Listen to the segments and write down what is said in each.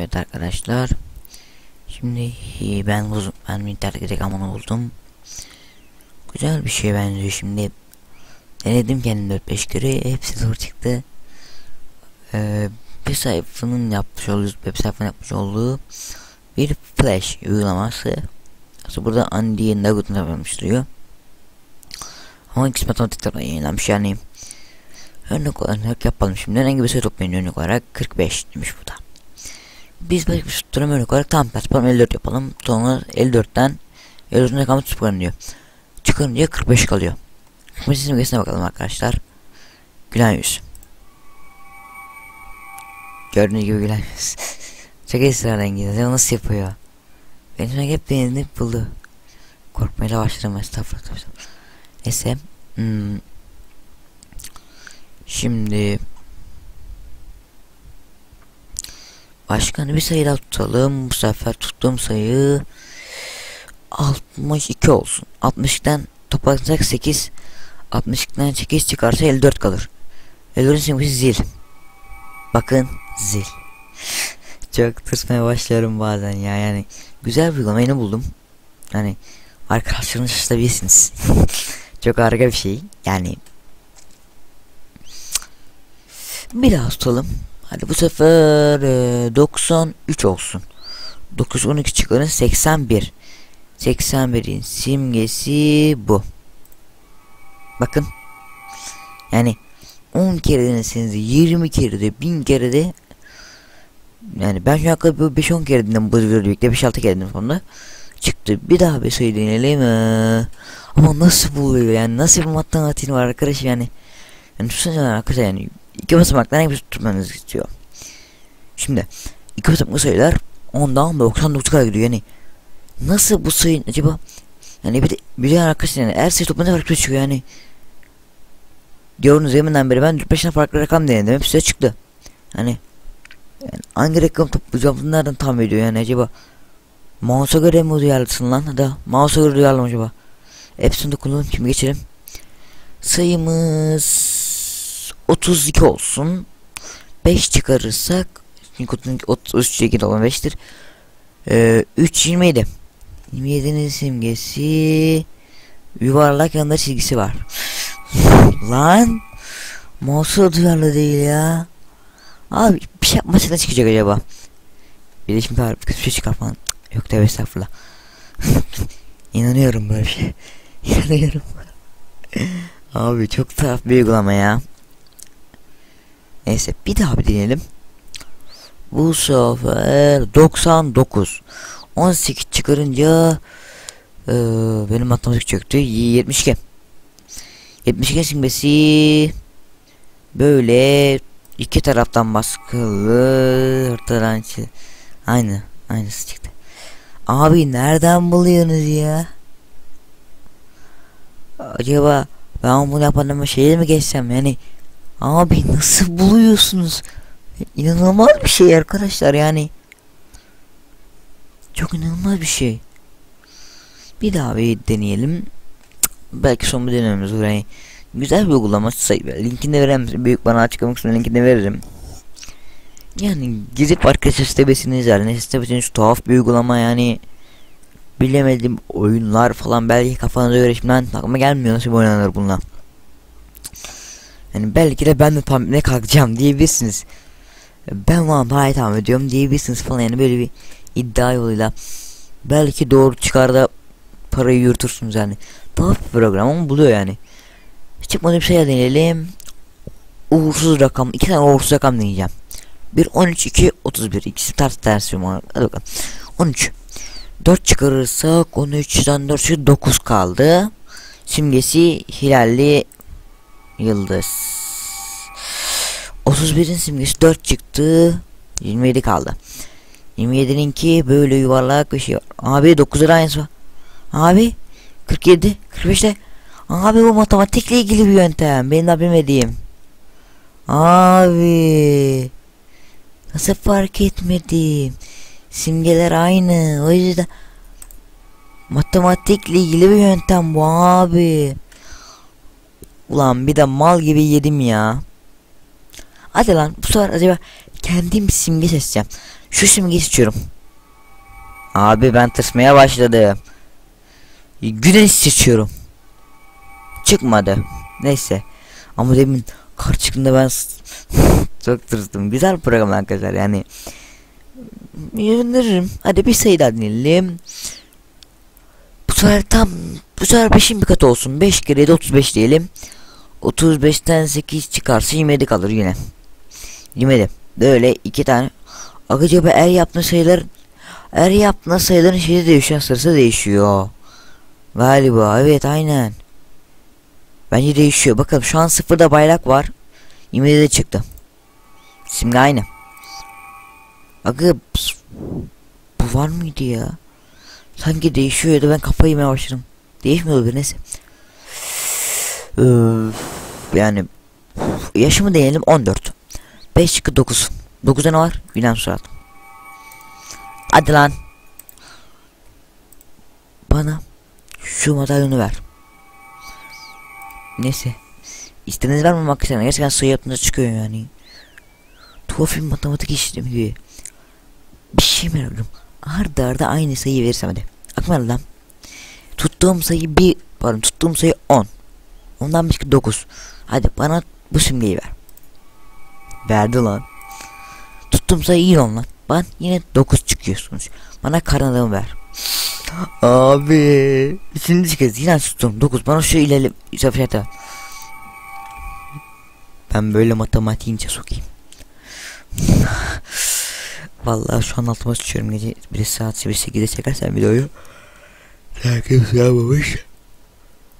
Evet arkadaşlar. Şimdi ben uzun ben internet direkt amanı buldum. Güzel bir şey benziyor şimdi. Denedim kendim 4-5 kere hepsi zor çıktı. Ee, bir sayfanın yapmış olduğu web sayfanın yapmış olduğu bir flash uygulaması. Aslında burada Andy Nugget'ın yapılmıştırıyor. Ama ikisi matematikten yayınlanmış yani. Örnek olarak yapalım şimdi. Herhangi bir sayı toplayın örnek olarak 45 demiş burada. Biz başka bir tutturum örnek olarak tam ters yapalım 54 yapalım. Sonra 54'ten 54'ün rakamı çıkarın diyor. Çıkarınca 45 kalıyor. 45 simgesine bakalım arkadaşlar. Gülen yüz. Gördüğünüz gibi gülen yüz. Çok esrarengiz. Ya nasıl yapıyor? Benim hep beğenip buldu. Korkmaya başladım estağfurullah. Neyse. Hmm. Şimdi Başkanı bir sayı tutalım. Bu sefer tuttuğum sayı 62 olsun. 60'tan toplarsak 8 60'dan 8 çıkarsa 54 kalır. 54'ün simgesi zil. Bakın zil. Çok tırsmaya başlıyorum bazen ya yani. Güzel bir uygulama yeni buldum. Hani arkadaşlarınızı şaşırtabilirsiniz. Çok harika bir şey. Yani bir daha tutalım. Hadi bu sefer e, 93 olsun. 912 çıkarın 81. 81'in simgesi bu. Bakın. Yani 10 kere deneseniz 20 kere de 1000 kere de yani ben şu an 5-10 kere denedim bu videoda birlikte 5-6 kere denedim sonunda çıktı. Bir daha bir şey deneyelim. Ee, ama nasıl buluyor yani nasıl bir matematiğin var arkadaş yani. Yani düşünsene arkadaşlar yani iki basamaktan hepsi tutmanızı istiyor. Şimdi iki basamaklı sayılar ondan 99 kadar gidiyor yani. Nasıl bu sayın acaba? Yani bir de bir de arkadaşlar yani her sayı toplamında farklı çıkıyor yani. Gördüğünüz yeminden beri ben 4-5 tane farklı rakam denedim hepsi çıktı. Hani yani hangi rakam toplayacağım nereden tahmin ediyor yani acaba? Mouse'a göre mi duyarlısın lan? Hadi mouse'a göre duyarlı acaba? Hepsini dokunalım şimdi geçelim. Sayımız 32 olsun. 5 çıkarırsak çünkü 33 2 olan 5'tir. Ee, 3 27. 27'nin simgesi yuvarlak yanında çizgisi var. Lan mouse'a duyarlı değil ya. Abi bir şey yapmasına çıkacak acaba. Bir de şimdi bir şey çıkar falan. Yok tövbe estağfurullah. İnanıyorum böyle bir şey. İnanıyorum. Abi çok tuhaf bir uygulama ya. Neyse bir daha bir deneyelim. Bu sefer 99. 18 çıkarınca ee, benim matematik çöktü. 72. 72 simgesi böyle iki taraftan baskılı ortadan aynı aynısı çıktı. Abi nereden buluyorsunuz ya? Acaba ben bunu yapanıma şeye mi geçsem yani Abi nasıl buluyorsunuz? İnanılmaz bir şey arkadaşlar yani. Çok inanılmaz bir şey. Bir daha bir deneyelim. Belki son bir denememiz. Yani güzel bir uygulama. Linkini de veririm. Büyük bana açıklamak için linkini veririm. Yani gidip arkadaşlar sitesini izler. Sitesinin şu tuhaf bir uygulama yani. Bilemedim oyunlar falan belki kafanıza göre şimdiden aklıma gelmiyor nasıl oynanır bunlar. Yani belki de ben de tam ne kalkacağım diyebilirsiniz. Ben iyi tahmin ediyorum diyebilirsiniz falan yani böyle bir iddia yoluyla. Belki doğru çıkar da parayı yürütürsünüz yani. Daha bir program ama buluyor yani. Çıkmadı bir şey deneyelim. Uğursuz rakam. iki tane uğursuz rakam deneyeceğim. Bir 13 2 31. İkisi ters ters var. Hadi bakalım. 13. 4 çıkarırsak 13'den 4 9 kaldı. Simgesi hilalli Yıldız. 31'in simgesi 4 çıktı. 27 kaldı. 27'ninki böyle yuvarlak bir şey. Abi 9 lira aynısı var. Abi 47 45'te. Abi bu matematikle ilgili bir yöntem. Benim de bilmediğim. Abi. Nasıl fark etmedim. Simgeler aynı. O yüzden matematikle ilgili bir yöntem bu abi. Ulan bir de mal gibi yedim ya. Hadi lan bu sefer acaba kendim simge seçeceğim. Şu simgeyi seçiyorum. Abi ben tırsmaya başladım. Güneş seçiyorum. Çıkmadı. Neyse. Ama demin kar çıktığında ben çok tırstım. Güzel program arkadaşlar yani. Öneririm. Hadi bir sayı daha dinleyelim. Bu sefer tam bu sefer 5'in bir katı olsun. 5 kere 7 35 diyelim. 35'ten 8 çıkarsa 27 kalır yine. 27. Böyle iki tane. Acaba er yaptığın sayılar er yaptığın sayıların şeyi değişiyor. Sırası değişiyor. Galiba evet aynen. Bence değişiyor. Bakalım şu an sıfırda bayrak var. 27'de çıktı. Simge aynı. Aga bu var mıydı ya? Sanki değişiyor ya da ben kafayı yemeye başladım. Değişmiyor bir neyse. Öf, yani yaşımı deneyelim 14. 5 çıkı 9. 9'da ne var? Gülen surat. Hadi lan. Bana şu madalyonu ver. Neyse. İstediğiniz mı makinene? Gerçekten sayı yaptığında çıkıyor yani. Tuhafim matematik işlemi gibi. Bir şey merak ediyorum. Arda arda aynı sayıyı verirsem hadi. Aklıma lan. Tuttuğum sayı bir, pardon tuttuğum sayı 10. Ondan bir çıkı 9. Hadi bana bu simgeyi ver. Verdi lan. Tuttuğum sayı iyi lan. Ben yine 9 çıkıyorsunuz. Bana karnadamı ver. Abi. Üçüncü kez yine tuttum. 9. Bana şu ileri sefer Ben böyle matematiğince sokayım. Vallahi şu an altıma sıçıyorum gece 1 saat 8'de çekersen videoyu. Kimse yapmamış.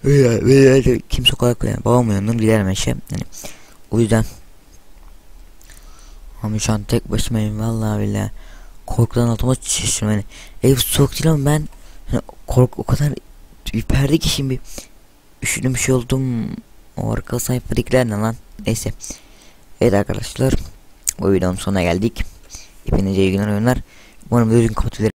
Veya de kimse kolay kolay yani babam uyanır giderim işe. Yani o yüzden ama şu an tek başımayım vallahi billahi. Korkudan altıma sıçıyorum yani. Ev soğuk değil ama ben yani kork o kadar ürperdi ki şimdi üşüdüm şey oldum. O arka sayfadakiler ne lan? Neyse. Evet arkadaşlar. Bu videonun sonuna geldik. Hepinize iyi günler oyunlar. Umarım düzgün kapatabilirim.